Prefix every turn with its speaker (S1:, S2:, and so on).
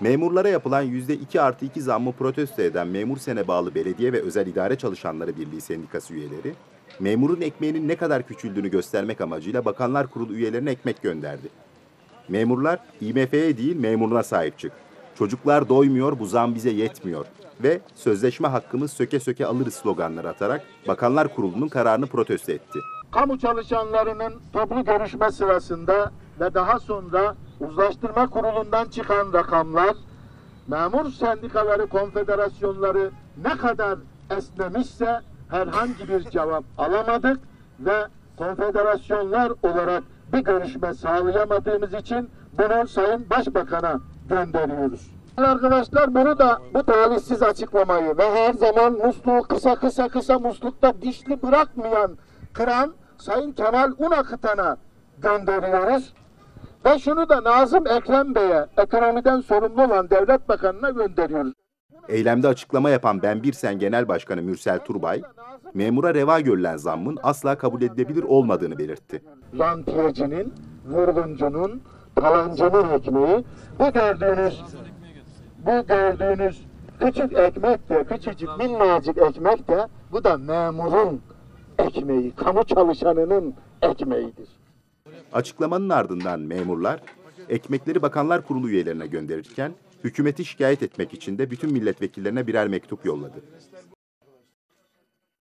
S1: Memurlara yapılan %2 artı 2 zammı protesto eden memur sene bağlı belediye ve özel idare çalışanları birliği sendikası üyeleri, memurun ekmeğinin ne kadar küçüldüğünü göstermek amacıyla Bakanlar Kurulu üyelerine ekmek gönderdi. Memurlar IMF'ye değil memuruna sahip çık. Çocuklar doymuyor bu zam bize yetmiyor ve sözleşme hakkımız söke söke alırız sloganları atarak Bakanlar Kurulu'nun kararını protesto etti.
S2: kamu çalışanlarının toplu görüşme sırasında ve daha sonra uzlaştırma kurulundan çıkan rakamlar memur sendikaları konfederasyonları ne kadar esnemişse herhangi bir cevap alamadık ve konfederasyonlar olarak bir görüşme sağlayamadığımız için bunu Sayın Başbakan'a gönderiyoruz. Arkadaşlar bunu da bu talihsiz açıklamayı ve her zaman musluğu kısa kısa kısa muslukta dişli bırakmayan kıran Sayın Kemal Unakıtan'a gönderiyoruz. Ve şunu da Nazım Ekrem Bey'e ekonomiden sorumlu olan devlet bakanına gönderiyoruz.
S1: Eylemde açıklama yapan Ben Birsen Genel Başkanı Mürsel Turbay, memura reva görülen zammın asla kabul edilebilir olmadığını belirtti.
S2: Rantiyecinin, vurguncunun, talancının ekmeği. Bu gördüğünüz, bu gördüğünüz küçük ekmek de, küçücük minnacık ekmek de bu da memurun ekmeği, kamu çalışanının ekmeğidir.
S1: Açıklamanın ardından memurlar ekmekleri Bakanlar Kurulu üyelerine gönderirken hükümeti şikayet etmek için de bütün milletvekillerine birer mektup yolladı.